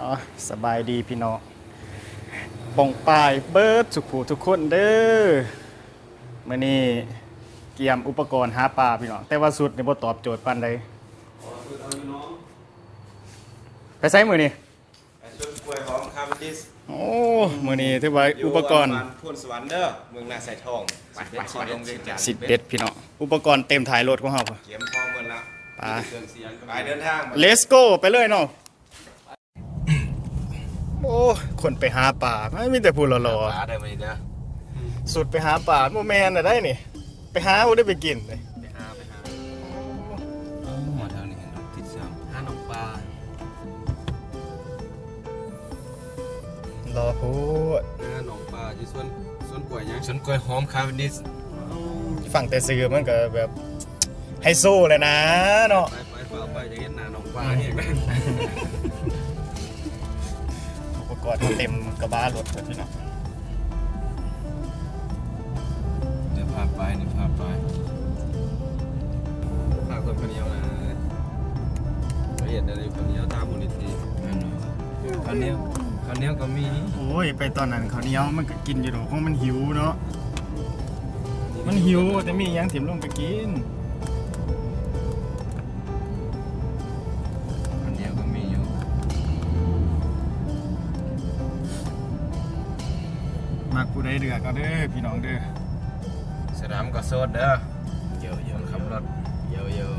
อ๋อสบายดีพี่น้องปองปายเบิร์ดสุขผูทุกคนเด้อมื่อนี้เกียมอุปกรณ์หาปลาพี่น้องแต่ว่าสุดนี่บ่ตอบโจทย์ปานใดขอสุดเอาอยู่น้องไปใช้มือนี่ไอ้ชุดกล้วยหอมคาร์บอนดิสโอ้มื่อนี้ถือว่าอุปกรณ์พูนสวรรค์เด้อเมืองนาใส่ทองไปไปขอลงเรียนจานสิบเด็ดพี่น้องอุปกรณ์เต็มถ่ายรถของเฮาพุ่นเขียมทองหมดละไปเครื่องเสียงไปเดินทาง Let's go ไปเลยเนาะ โอ้คนไปหาปลาไม่มีแต่ผู้หล่อปลาได้มาอีกนะๆสุดไปหาปลาโมแมนน่ะได้นี่ ไปหาบ่ได้ไปกินเลยไปหาไปหามาทางนี้เห็นรถติดซ้ำหาหนองปลา รอพูดหาหนองปลาอยู่สวนสวนกล้วยหยังชุดกล้วยหอมคาร์บอนดิสฟังแต่ซื้อมันก็แบบไฮโซเลยนะเนาะไปไปเฝ้าไปจะเห็นหน้าหนองปลาเนี่ยอุป กรณ์เต็มกระบะรถเลยพี่น้องเดี๋ยวพาไปเดี๋ยวพาไปพาคนคนเดียวนะละเอียดอะไรคนเดียวตามมูลนิธิข้าวเหนียวข้าวเหนียวก็มีโอ้ยไปตอนนั้นเขาวเหนี้ยวมันก็กินอยู่ดอกเพราะมันหิวเนาะมันหิวแต่มีหยังถิ่มลงไปกิน เดือกก็เด้อพี่น้องเด้อสนามก็โซดเด้อเยอะเยคอะนขับรถเยอะเยอะ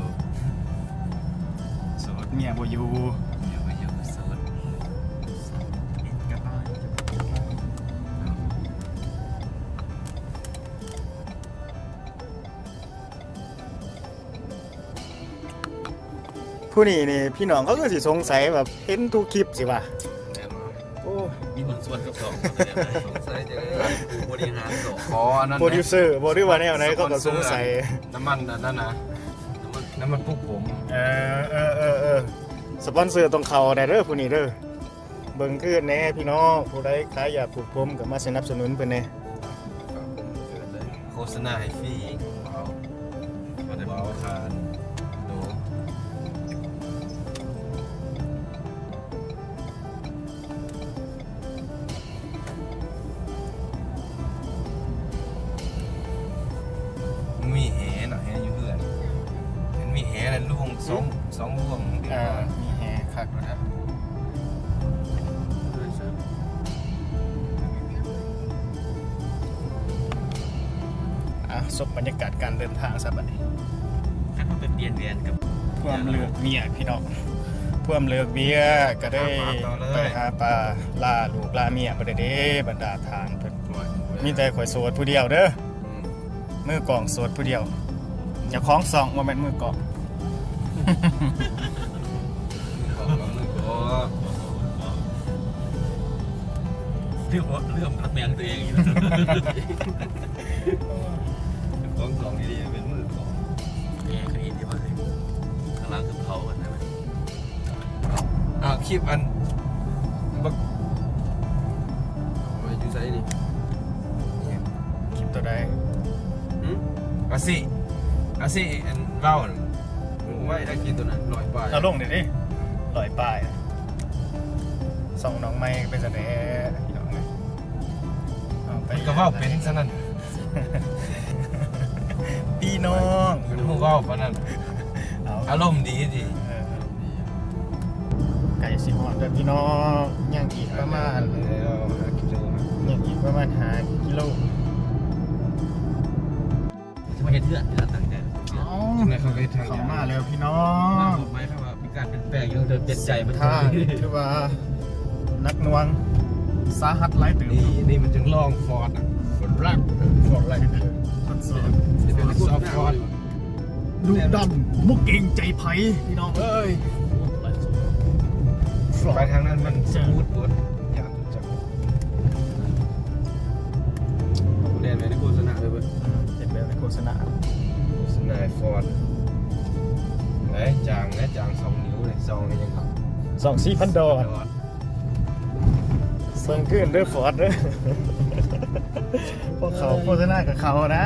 โสดเมียบ่อยู่เยอะเยอะโซดผู้นี้นี่พี่น้องเขาก็สิสงสัยแบบเห็นทุกคลิปสิว่าแน่นอนโอ้ มีคนส่วนกับสองสงสัยจะได้ผู้บริหารสองขออันนั้นโปรดิวเซอร์บ่ได้ว่าแนวไหนเขาก็สงสัยน้ำมันอันนั้นนะน้ำมันปลุกผมเออเออเออเออสปอนเซอร์ต้องเข้าได้เด้อผู้นี้เด้อเบิ่งคือแหน่พี่น้องผู้ใดขายอยากปลูกผมก็มาสนับสนุนเพิ่นแหน่โฆษณาให้ฟรีเอามาได้บอกคาน อะสบบรรยากาศการเดินทางซะบัดนี้ถ้าเขาไปเปลี่ยนเวียนกับเพื่อมเลือกเมียพี่น้องเพื่อมเลือกเมียก็ได้ไปหาปลาล่าลูกล่าเมียบ่ได้เด้บรรดาทานเพิ่นมีแต่ข่อยโสดผู้เดียวเด้ออืมมือกล่องโสดผู้เดียวเจ้าของสองบ่แม่นมือกล่องของเราเลยก็เรื่องเรื่องระเบียงตัวเอง อยู่ของสองดีๆเป็นมือของเองเคยเห็นที่ว่าข้างล่างคือเขากันนะมันอ้าวคลิปอันบักมาอยู่ไซนี่คลิปตัวใดหืมอาสิอาสิอันเว้าน่ะไว้ได้กินตัวนั้นลอยไปเอาลงเดี๋ยวดิลอยป้ายส่องน้องไม้ไปแสดงพี่น้องเลยเอาไปมันก็เว้าเป็นซะนั่น พี่น้องมันฮู้เว้าปานนั้นเอาอารมณ์ดีดีเออไก่สิหอดเด้อพี่น้องย่างอีกประมาณแล้วหากิโลย่างอีกประมาณหากิโลจะมาเห็นเถื่อนที่เราตั้งใจเอาทำไมเขาไปทางเข้ามาแล้วพี่น้อมางบอกไหมครับว่ามีการเปลี่ยนแปลงยังเดินเปลี่ยนใจมันท่าถือว่านักหนวงสาหัสหลายตื่นนี่นี่มันจึงลองฟอร์ดอะฟอร์ดรักฟอร์ดอะไร เด้อทดสอบเป็นซอฟต์ฟอร์ดดุดันมุกเก่งใจไผ่พี่น้องเอ้ยฟลอไปดทางนั้นมันสมูทเบิดอย่าจับแดนไปในโฆษณาเลยเว้ยเป็นแบบในโฆษณาสนายฟอร์ดไหนจางนะจางสองนิ้วเลยซองนี่ยังครับสองสี่พันดอลยอดเซิงขึ้นเด้อฟอร์ดเด้อ พวกเขาโฆษณากับเขานะ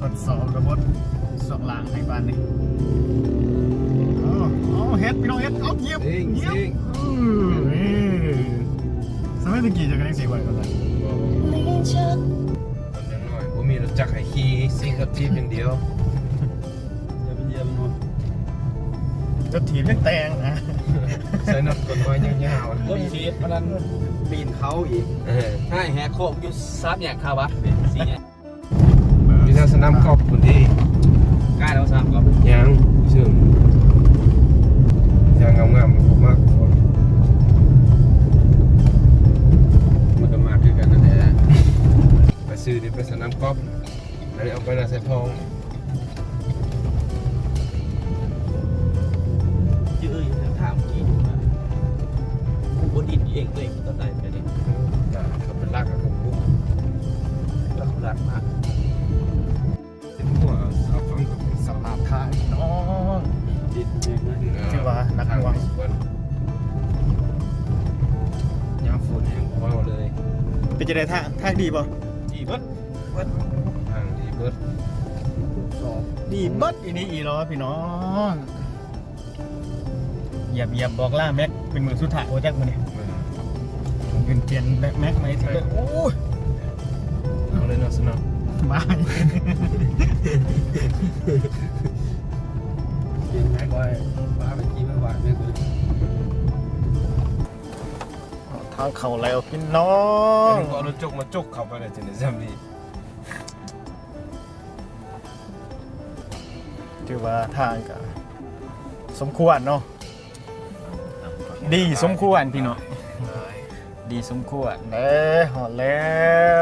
ทดสอบระบบสองหลังให้บ้านนี่เอาเฮ็ดพี่น้องเฮ็ดเอาเงียบเงียบสมัยตะกี้จะกันยังสี่วันก็ได้ตอนยังหน่อยผมมีรถจักรไอคีสิงกับที่เพียงเดียว จะถีบเรื่องแตงนะใส่น็อตกดไว้ยาวๆรถชีสพนันปีนเขาอีกเออให้แหกโคกอยู่ซับอย่างคาวะสีเนี่ยมีทางสนามกอล์ฟคนที่กล้าแล้วซับก็ยังซึ่งยางงามๆผมมากมันก็มาคือกันนั่นแหละไปซื้อนี่ไปสนามกอล์ฟอันนี้เอาไปนาใส่ทอง เองตัวเองตอนไหนไปเนี่ยเขาเป็นรักกับผมบุ้งแล้วเขารักมากเป็นหัวเอาฟังกับสภาพทางน้องดินแม่งนะที่ว่านักหน่วงยามฝนแห้งว้าวเลยเป็นจะได้ทางทางดีป่ะจีบดทางดีเบิดสองดีบัดอีนี่อีล้อพี่น้องเหยียบเหยียบบอกล่าแม็กเป็นมือสุดท้ายโอ้แจ็คมือนี่ย เป็นเปลี่ยนแม็กไหมถึงเลยโอ้ยเอาเลยเนาะสนามบายเปลี่ยนแม็กไว้ป้าไปจีบไม่หวานแม่งเลยทางเขาแล้วพี่น้องก็เอารถจกมาจกเข้าไปเลยจะได้จำดีถือว่าทางก็สมควรเนาะดีสมควรพี่น้อง ดีสมควรเด้หอดแล้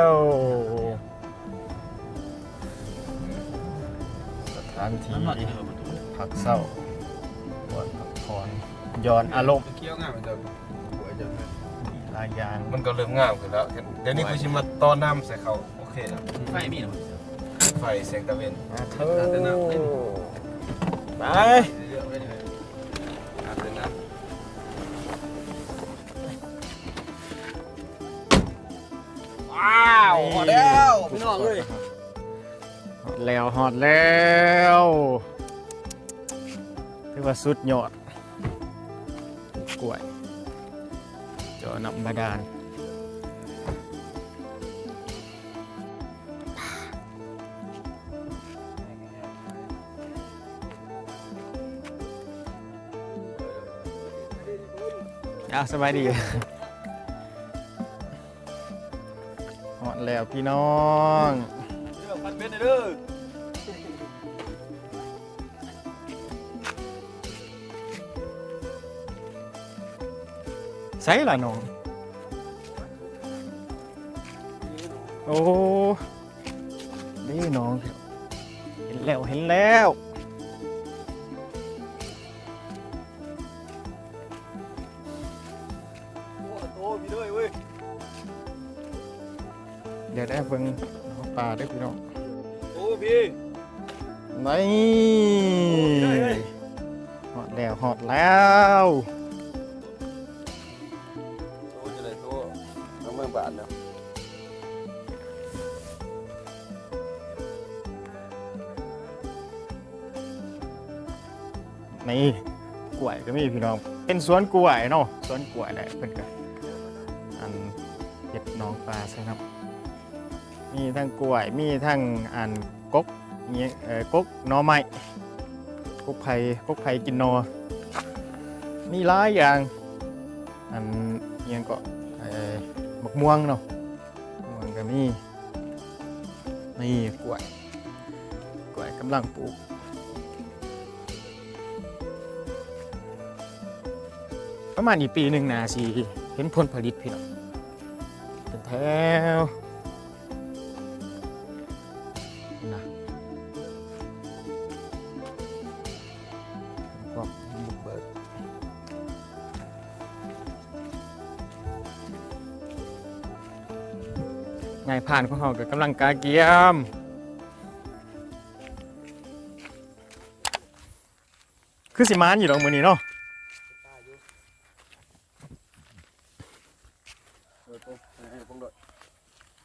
วสถานที่น้ำหนักเยอะประตูพักเศร้าปวดพักผ่อนย้อนอารมณ์เคี้ยวง่ายมันจะหัวจะหลายอย่างมันก็เริ่มงามขึ้นแล้ว เดี๋ยวนี้กูชิมาต้อนน้ำใส่เขาโอเคแล้วไฟมีหรอไฟแสงตะเวนมาเถอะไป ว้าวพอแล้วพี่น้องเลยหอดแล้วหอดแล้วถือว่าสุดยอดกล้วยเจอน้ำบาดาลอ้าวสบายดี แล้วพี่น้องเรื่องพันเบ็ดเด้อใช่ล่ะน้อง โอ้นี่น้อง เห็นแล้วเห็นแล้ว เอาปลาด้วยพี่น้องโอ้พี่นี่โอ้ยเฮ้ยหอดแล้วหอดแล้วโตจะเลยโตน้องเมืองบาทแล้วนี่กล้วยก็มีพี่น้อง เป็นสวนกล้วยเนาะสวนกล้วยแหละเพิ่นก็อันเห็ดหน้องปลาใช่ครับ มีทั้งกล้วย มีทั้งอันกกเงี้ยเออกกนอไม้กกไผ่กกไผ่กินนอมีหลายอย่าง อันเงี้ยก็เอ่อมะม่วงเนาะม่วงก็มีนี่กล้วยกล้วยกำลังปลูกประมาณอีกปีหนึ่งนาสีเห็นผลผลิตพี่น้องเป็นแถว ผ่านของเขากับกำลังกาเกียมคือสิมานอยู่ตรงมือนี้เนาะ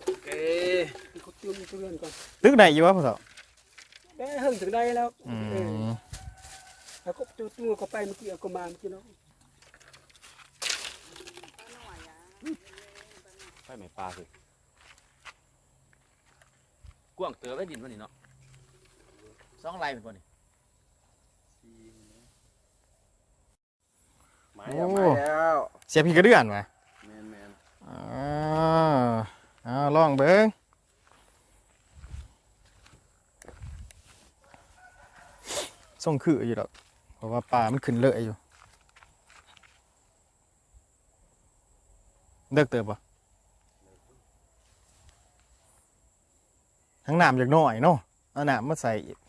โอเคเขาจุ่มจุ่มก่อนตึกไหนอยู่วะพ่อสาวได้เฮิ่งถึงได้แล้วอืเออมแล้วก็ตัวตัวก็ไปเมื่อกี้เอาก็มาเมื่อกี้เนาะไปไหมปลาคือ กว้างเตือไว้ดินวันนี้เนาะสองลายเป็นคนนี่มาแล้วมาแล้วเสียพี่กระเดือนมาแมนแมนอ่าอ่าลองเบิ้งส่งคืออยู่ดอกเพราะว่าปลามันขึ้นเลอะอยู่เลิกเติบปะ ทั้งน้ำอย่างน้อยเนาะเอาน้ำมาใส่อีก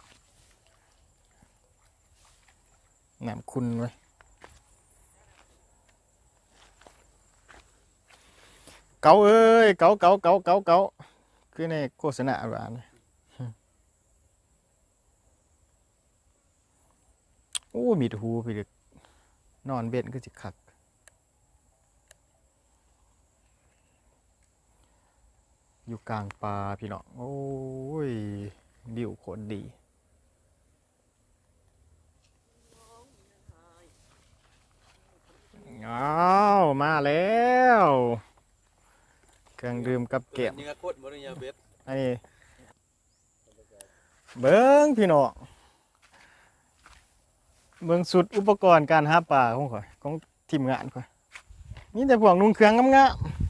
น้ำคุณไว้เกาเอ้ยเกาเกาเกาเกาเกาคือในโฆษณาร้านเลยโอ้มีดหูพี่เด็กนอนเบ็ดก็จะคัก อยู่กลางป่าพี่น้องโอ้ยวิวคตรดีอ้าวมาแล้วเครื่องดื่มกับเก็บนี่ก็โคตรบริยาเบ็ดอันนี้เบิ้งพี่น้องเบิ้งสุดอุปกรณ์การหาปลาของข่อยของทีมงานข่อยมีแต่พวกนุ่งเครื่องงามๆ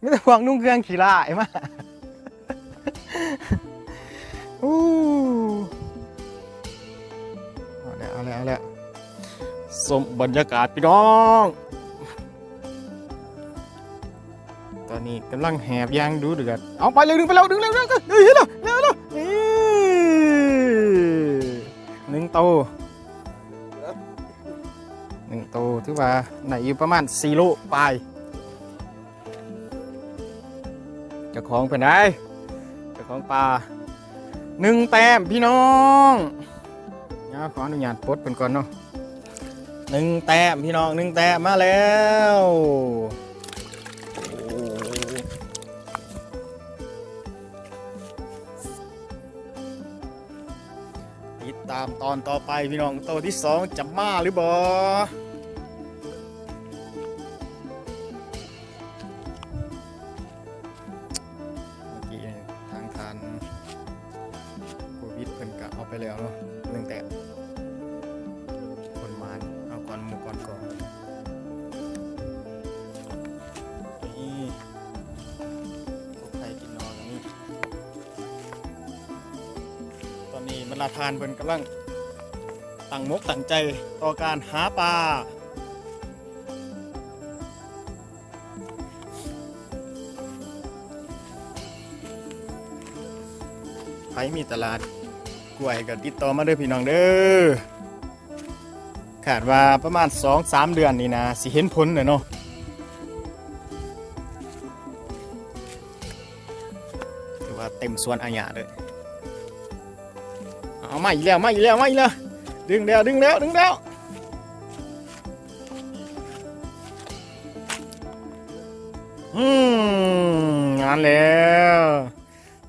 มีแต่พวกนุ่งเครื่องขี้ร้ายมาอู้เอาแล้วเอาแล้วเอาแล้วสมบรรยากาศพี่น้อง ตอนนี้กำลังแหบยางดูเดือด เอาไปเลยดึงไปแล้วดึงเร็วเร็วเร็วเฮ้ยเร็วเร็วเร็วหนึ่งโตหนึ่งโตถือว่าไหนอยู่ประมาณสี่โลปลาย ของเป็นไงเจ้าของปลาหนึ่งแต้มพี่น้องเดี๋ยวขออนุญาตปลดเป็นก่อนเนาะหนึ่งแต้มพี่น้องหนึ่งแต้มมาแล้วติดตามตอนต่อไปพี่น้องตัวที่สองจะมาหรือบ่ แล้วเนาะหนึ่งแต่คนมานเอาก่อนหมูก่อนก่อนนี่พวกใครกินนอนนี่ตอนนี้บรรดาทานเพิ่นกำลังตั้งมกตั้งใจต่อการหาปลาใครมีตลาด กล้วยก็ติดต่อมาเด้อพี่น้องเด้อขาดว่าประมาณ 2-3 เดือนนี่นะสิเห็นผลเลยเนาะถือว่าเต็มสวนอาญาเลยเอามาอีกแล้วมาอีกแล้วมาอีกแล้วดึงแล้วดึงแล้วดึงแล้วอืมงานแล้ว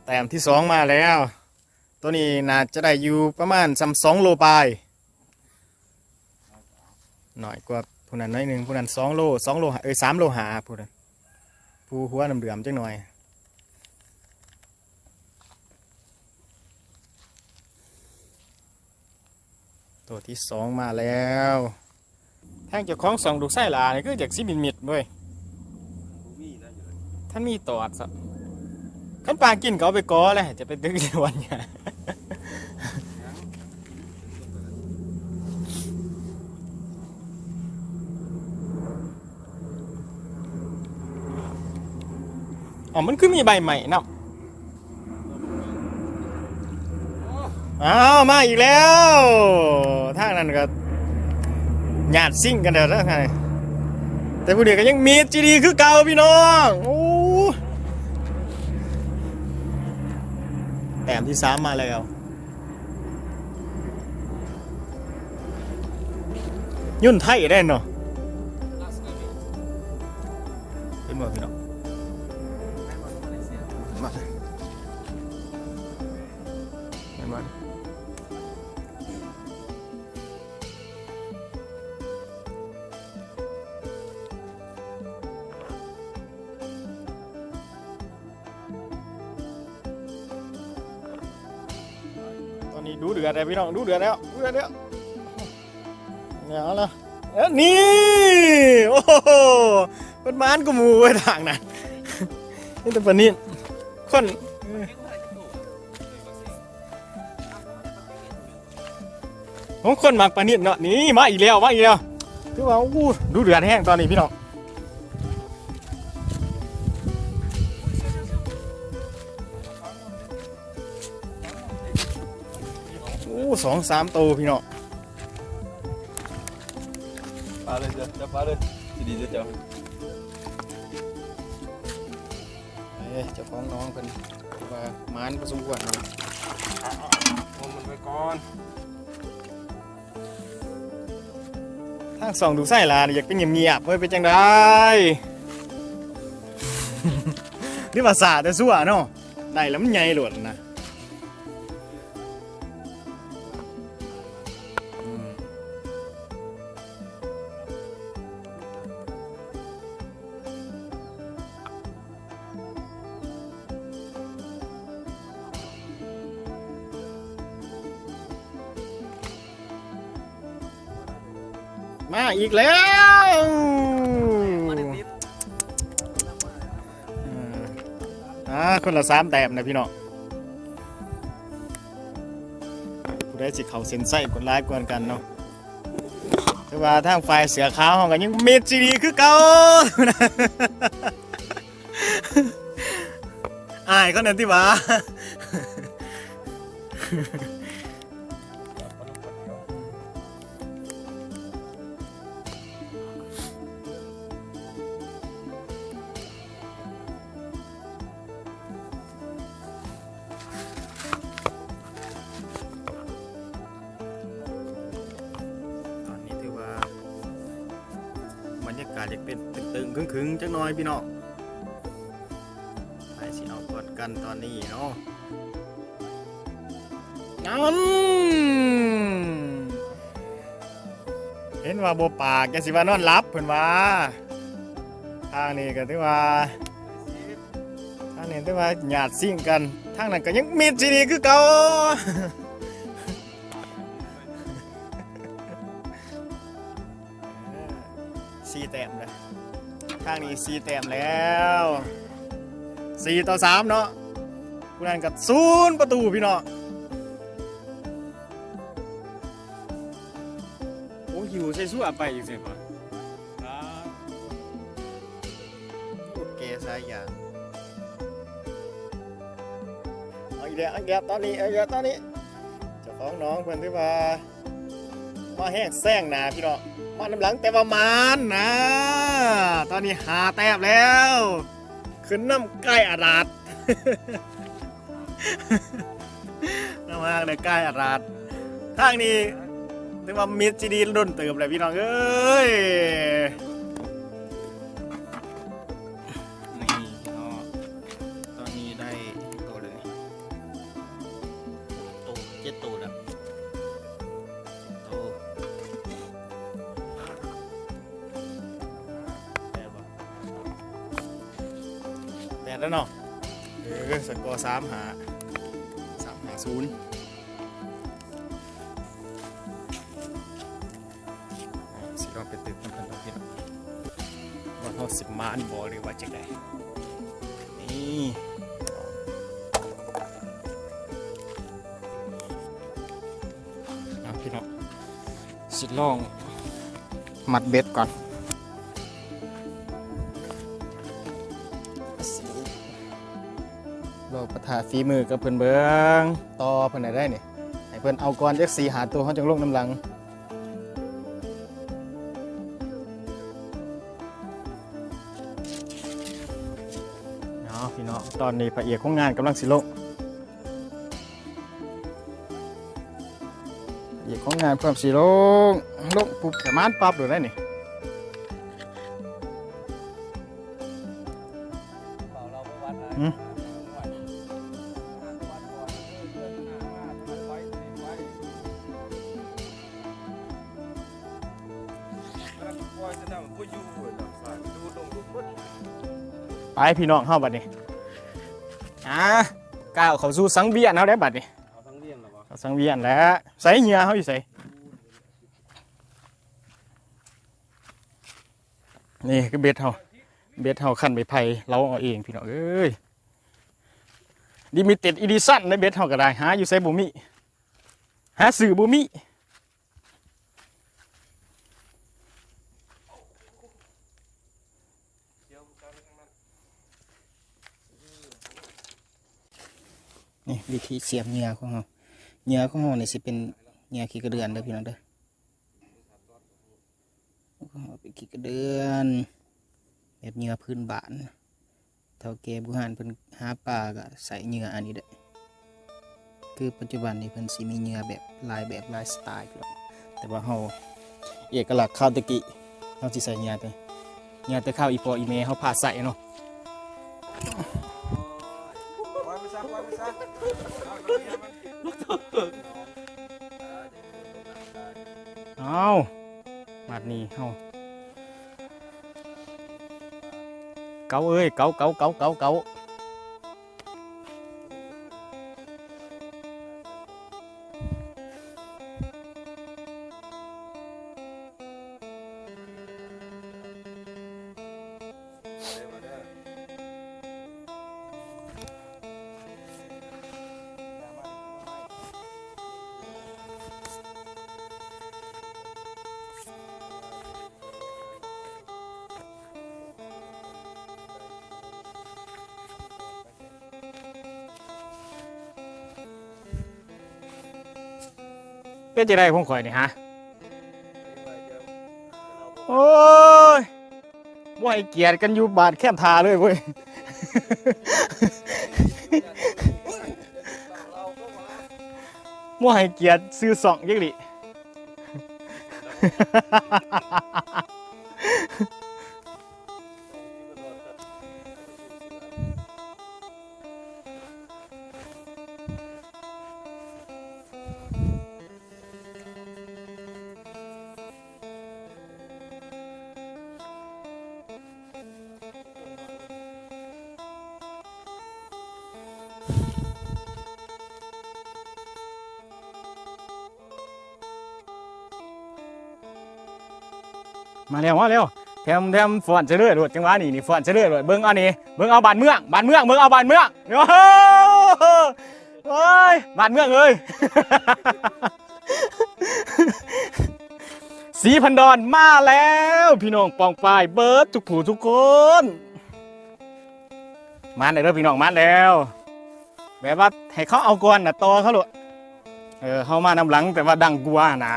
แต้มที่สองมาแล้ว ตัวนี้น่าจะได้อยู่ประมาณสามสองโลปลายหน่อยกว่าผู้นั้นน้อยหนึ่งผู้นั้นสองโลสองโลเอ้ยสามโลหาผู้นั้นผู้หัวน้ำเดือมจังหน่อยตัวที่สองมาแล้วแท่งเจ้าของสองดูกไส้หลานี่คือจากซิมินมิดเว้ยมีนะอยู่ท่านมีตอดสั ขันปลากินเขาไปกอเลยจะไปดึกในวันเนี่ยอ๋อ มันคือมีใบใหม่นะอ้าว มาอีกแล้วทางนั้นก็หยาดซิ่งกันเด้อทางนั้นแต่ผู้เดียวก็ยังมีจีดีคือเก่าพี่น้อง โอ้แต้มที่สามมาแล้วยุ่นไทยได้เนาะ นี้ดูเดือดเลยพี่น้องดูเดือดแล้วดูเดือดแล้วเนี่ยเอาละเอ้ยนี่โอ้โหเป็นม้านกูมูไว้ทางนั้นนี่แต่ปานนี้คนผมคนมักปานนี้เนาะนี่มาอีกแล้วมาอีกแล้วคือว่าอู้ดูเดือดแห้งตอนนี้พี่น้อง สองสามตัวพี่น้องปลาเลยเจ้าเจ้าปลาเลยดีๆเจ้าเอ้ยเจ้าของน้องเพิ่นว่ามานผสมควรเนาะเอามันไปก่อนทางสองดูไส้ลานี่อยากเป็นเงียบๆเฮ้ยเป็นจังไดนี่ภาษาแต่สั่วเนาะได้แล้วมันใหญ่หลวดนะ อีกแล้วอ่าคนละสามแต้มนะพี่น้องผู้ได้สิเขาเซ็นไส้กดไลค์กวนกันเนาะแต่ว่าทางฝ่ายเสือขาวเขาก็ยังเมจีดีคือเก่าอายเขานั่นที่ว่า อยพี่น้องไปสิเอากดกันตอนนี้เนาะงั้นเห็นว่าโบปากแกสิว่านอนรับเพิ่นว่าทางนี้ก็ถือว่าทางนี้ถือว่าหยาดซิ่งกันทางนั้นก็ยังมีสิดีคือเก่า นี้สี่แต้มแล้วสี่ต่อสามเนาะผู้นั้นกับศูนย์ประตูพี่เนาะโอ้หิวใส่สู้ไปอีกสิป่ะโอเคสายอย่างเอาอีกแล้วเอาอีกแล้วตอนนี้เอาอีกแล้วตอนนี้เจ้าของน้องเพิ่นที่ว่ามาแห้งแซงหนาพี่เนาะ มาน้ำหลังแต่ประมาณนะ ตอนนี้หาแต้มแล้วขึ้นน้ำใกล้อาราดน้ำมากเลยใกล้อาราดทางนี้ถือว่ามิดจีดีรุ่นเติมเลยพี่น้องเอ้ย แล้วเนาะเออสกอร์สามหาสามหาศูนย์อ่าสิลองไปตึกน้ำพันธุ์พี่น้องว่าเขาสิบมานบอหรือว่าจะไงนี่เอาพี่น้องสิลองมัดเบ็ดก่อน ประทาฝีมือกับเพิ่นเบิงต่อเพิ่นได้ได้นี่ให้เพิ่นเอาก่อนจักสีหาตัวเขาจังลงน้ำหลังเนาะพี่น้องตอนนี้พระเอกของงานกำลังสิลงพระเอกของงานพร้อมสิลงลงปุ๊บสามารถปรับดูได้เนี่เพี่น้องเข้าบัดนี้อ่าก้าวเข้าสู่สังเวียนเอาได้บัดนี้เอาทั้งเลี้ยงหรอวะเขาสังเวียนแหล้วใส่เหงื่อเขาอยู่ใส่นี่คือเบ็ดเขาเบ็ดเขาขั้นไปไผ่เราเอาเองพี่น้องเอ้ยดิมิเต็ดอีดิสันในเบ็ดเขาก็ได้หาอยู่ใส่บุมิหาสื่อบุมิ นี่วิธีเสียบเหงื่อของเราเหงื่อของเราเนี่ยสิเป็นเหงื่อขี้กระเดือนเด้อพี่น้องเด้อเอาเป็นขี้กระเดือนแบบเหงื่อพื้นบ้านเท่าแก่บุหานเพิ่นหาปลาก็ใส่เหงื่ออันนี้ได้อคือปัจจุบันนี้เพิ่นสิมีเหงื่อแบบลายแบบลายสไตล์พี่น้องแต่ว่าเฮาเอกลักษณ์ข้าวตะกี้เฮาสิใส่เหงื่อแต่เหงื่อแต่ข้าวอีปออีเมเฮาผ่าใส่เนาะ เอามาดนี้เฮาเกาเอ้ยเกาเกาเกาเกาเกา เป็นจะได้ของข่อยนี่ฮะ โอ้ยว่าเกียรติกันอยู่บาดแคบทาเลยเว้ย ว่าให้เกียรติซื้อสองยังดิ มาเร็วมาเร็วแถมแถมฟอนเฉลยรวดจังหวะนี่นี่ฟอนเฉลยรวดเบิ้งเอานี่เบิ้งเอาบานเมืองบานเมืองเบิ้งเอาบานเมืองโอ้โหโอ้ยบานเมืองเอ้ยสีพันดอนมาแล้ว พี่น้องปองปายเบิร์ดทุกผู้ทุกคนมาเลยเด้อพี่น้องมาแล้ว แบบว่าให้เขาเอาก่อนน่ะต่อเขาโลดเออเขามานำหลังแต่ว่าดังกลัวนะ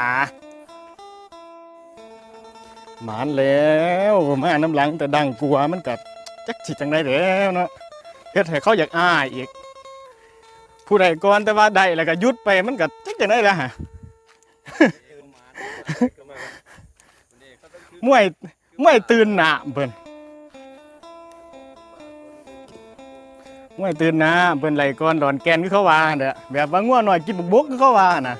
หมานแล้วมาน้ำหลังแต่ดังกลัวมันกัดจักฉิจังได้แล้วเนาะเฮ็ดให้เขาอยากอ้ายอีก ผู้ใดก่อนแต่ว่าได้แล้วก็ยุดไปมันกัดจักจังได้แล้วฮะมวยมวยตื่นหนาเพิ่น มวยตื่นนาเพิ่นไหลก่อนดอนแกนคือเขาว่าเด้อแบบว่าง่วงหน่อยกินบุกบุกคือเขาว่าน่ะ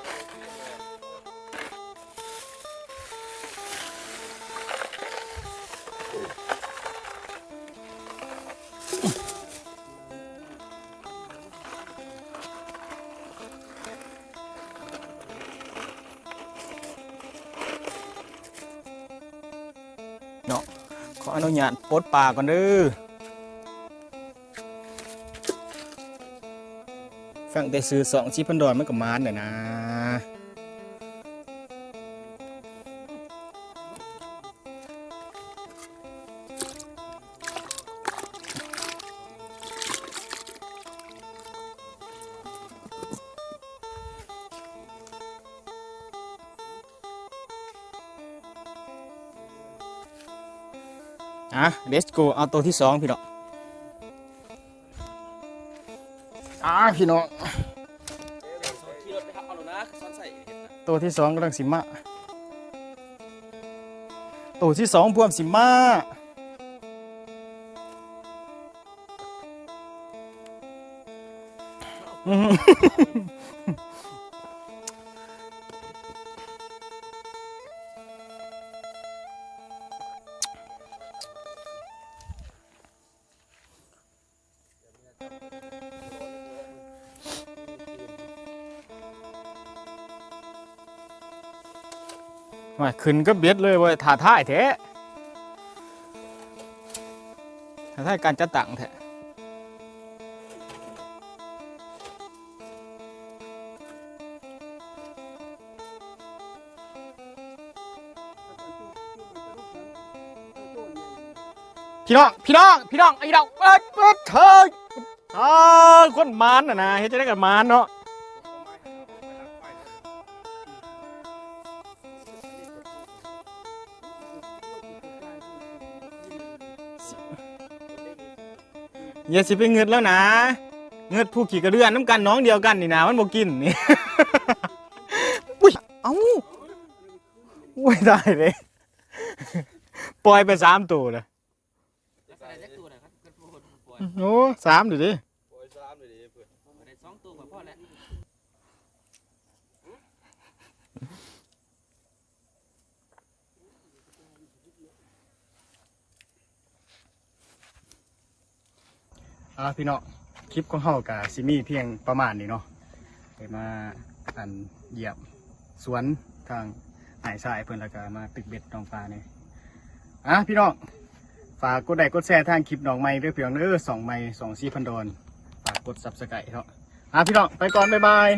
ขออนุญาตปลดปลาก่อนเด้อ ฟังแต่ซื้อสองชีพันดอนมันก็มานเลยนะอะ let's go เอาตัวที่สองพี่เน้องอะ พี่นะตัวที่สองกำลังสิมาตัวที่สองพวมสิมา ว่าขึ้นก็เบ็ดเลยเว้ยถ่าท่ายแท้ถ่าท่ายการจัดตั้งแท้พี่น้อง พี่น้อง พี่น้องไอ้ดอกเปิดเปิดเธออ่าคนมานน่ะนะเฮ็ดจะได้กับมานเนาะ อย่าสิไปเงิดแล้วนะ เงิดผู้ขี่กระเดือนน้ำกันน้องเดียวกันนี่นะมันบ่กินนี่ อุ้ย เอ้าอุ้ยได้เลย ปล่อยไปสามตัวเลยจะใส่จักตัวนะครับกันพูดปล่อยโอ้สามดูดิ ปล่อยซ้ำเลยดิเพื่อน ได้สองตัวก็พอแล้ว อะพี่น้องคลิปของเฮากับซิมี่เพียงประมาณนี้เนาะไปมาอันเหยียบสวนทางหายสายเพิ่นและกามาตึกเบ็ดน้องฟ้าเนี่ยอะพี่น้องฝากกดไลค์กดแชร์ทางคลิปน้องใหม่ด้วยเพียงเด้อสองใหม่สองสี่พันดอนฝากกดซับสไครต์เถอะอะพี่น้องไปก่อนบ๊ายบาย